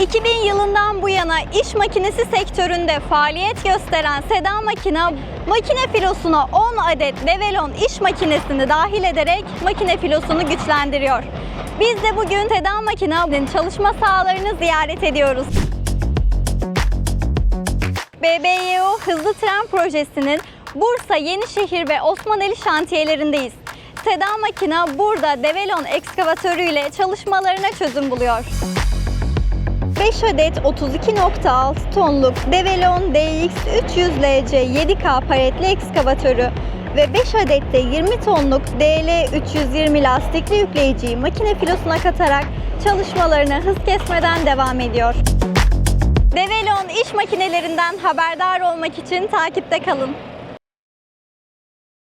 2000 yılından bu yana iş makinesi sektöründe faaliyet gösteren Seda Makina, makine filosuna 10 adet Develon iş makinesini dahil ederek makine filosunu güçlendiriyor. Biz de bugün Seda Makina'nın çalışma sahalarını ziyaret ediyoruz. BBYO Hızlı Tren Projesi'nin Bursa, Yenişehir ve Osmaneli şantiyelerindeyiz. Seda Makina burada Develon ekskavatörü ile çalışmalarına çözüm buluyor. 5 adet 32.6 tonluk Develon DX 300LC 7K paletli ekskavatörü ve 5 adet de 20 tonluk DL 320 lastikli yükleyiciyi makine filosuna katarak çalışmalarına hız kesmeden devam ediyor. Develon iş makinelerinden haberdar olmak için takipte kalın.